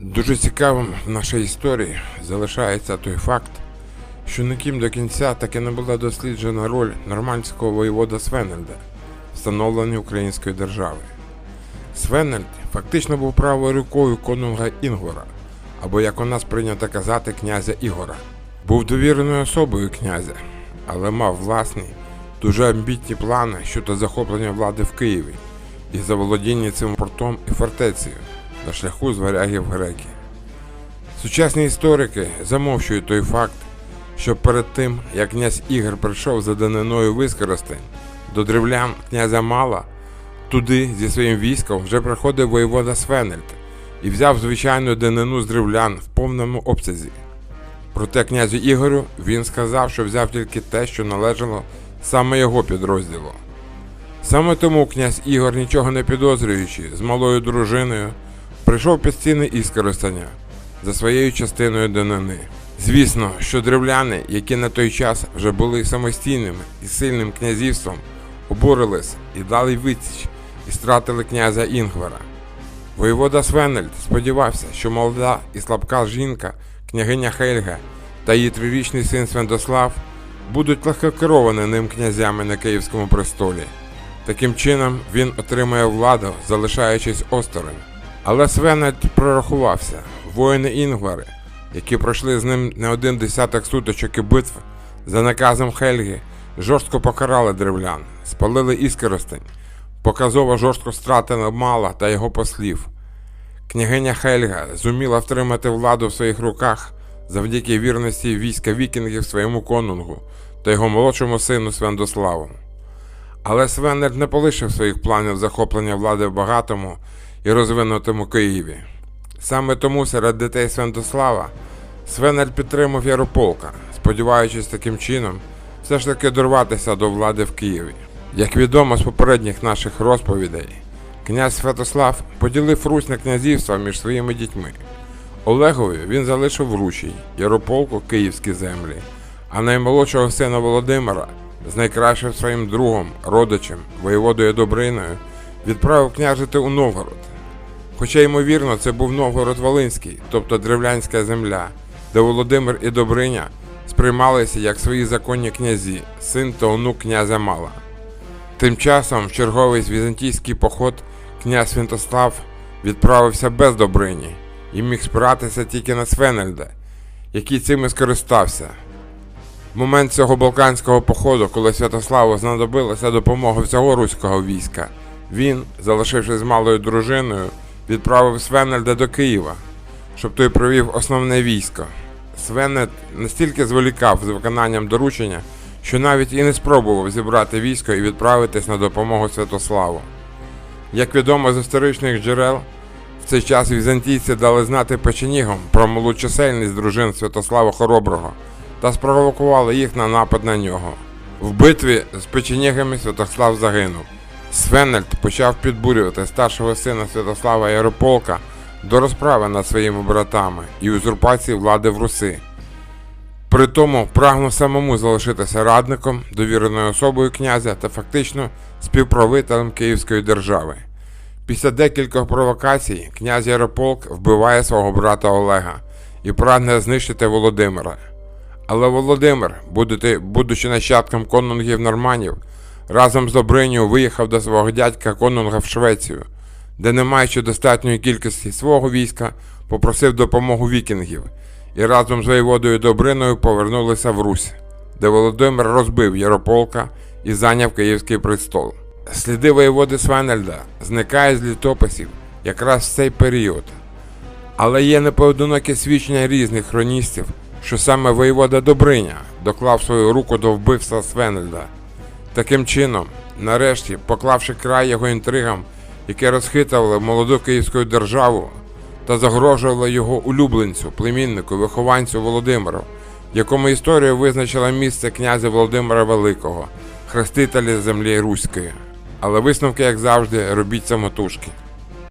Дуже цікавим в нашій історії залишається той факт, що ніким до кінця так і не була досліджена роль нормандського воєвода Свенельда в становленні української держави. Свенельд фактично був правою рукою конунга Інгвара, або як у нас прийнято казати, князя Ігора. Був довіреною особою князя, але мав власні, дуже амбітні плани щодо захоплення влади в Києві і заволодіння цим портом і фортецею на шляху з варягів греки. Сучасні історики замовчують той факт, що перед тим, як князь Ігор прийшов за даниною вискористень до древлян князя Мала, туди зі своїм військом вже приходив воєвода Свенельд і взяв звичайну данину з древлян в повному обсязі. Проте князю Ігорю він сказав, що взяв тільки те, що належало саме його підрозділу. Саме тому князь Ігор, нічого не підозрюючи, з малою дружиною, прийшов під стіни Іскоростання за своєю частиною данини. Звісно, що древляни, які на той час вже були самостійними і сильним князівством, обурились і дали відсіч і стратили князя Інгвара. Воєвода Свенельд сподівався, що молода і слабка жінка, княгиня Хельга та її трирічний син Свендослав будуть легкокеровані ним князями на Київському престолі. Таким чином він отримає владу, залишаючись осторонь. Але Свенельд прорахувався. Воїни Інгвари, які пройшли з ним не один десяток сутичок і битв, за наказом Хельги, жорстко покарали древлян, спалили іскоростень, показово жорстко стратили Мала та його послів. Княгиня Хельга зуміла втримати владу в своїх руках завдяки вірності війська вікінгів своєму конунгу та його молодшому сину Свендославу. Але Свеннер не полишив своїх планів захоплення влади в багатому і розвинутому Києві. Саме тому серед дітей Свендослава Свенель підтримав Ярополка, сподіваючись таким чином все ж таки дорватися до влади в Києві. Як відомо з попередніх наших розповідей, князь Святослав поділив Русь на князівства між своїми дітьми. Олегові він залишив Ручій, Ярополку київські землі, а наймолодшого сина Володимира з найкращим своїм другом, родичем, воєводою Добриною, відправив княжити у Новгород. Хоча, ймовірно, це був Новгород Волинський, тобто древлянська земля, де Володимир і Добриня сприймалися як свої законні князі, син та онук князя Мала. Тим часом в черговий візантійський поход князь Святослав відправився без Добрині і міг спиратися тільки на Свенельда, який цим і скористався. В момент цього балканського походу, коли Святославу знадобилася допомога всього руського війська, він, залишившись з малою дружиною, відправив Свенельда до Києва, щоб той провів основне військо. Свенельд настільки зволікав з виконанням доручення, що навіть і не спробував зібрати військо і відправитись на допомогу Святославу. Як відомо з історичних джерел, в цей час візантійці дали знати печенігам про малу чисельність дружин Святослава Хороброго та спровокували їх на напад на нього. В битві з печенігами Святослав загинув. Свенельд почав підбурювати старшого сина Святослава Ярополка до розправи над своїми братами і узурпації влади в Руси. При тому прагнув самому залишитися радником, довіреною особою князя та фактично співправителем Київської держави. Після декількох провокацій князь Ярополк вбиває свого брата Олега і прагне знищити Володимира. Але Володимир, будучи нащадком конунгів норманів, разом з Добриню виїхав до свого дядька конунга в Швецію, де, не маючи достатньої кількості свого війська, попросив допомогу вікінгів і разом з воєводою Добриною повернулися в Русь, де Володимир розбив Ярополка і зайняв Київський престол. Сліди воєводи Свенельда зникають з літописів якраз в цей період. Але є непоодинокі свідчення різних хроністів, що саме воєвода Добриня доклав свою руку до вбивства Свенельда. Таким чином, нарешті, поклавши край його інтригам, які розхитували молоду київську державу та загрожували його улюбленцю, племіннику, вихованцю Володимиру, якому історія визначила місце князя Володимира Великого, хрестителя землі Руської. Але висновки, як завжди, робіть самотужки.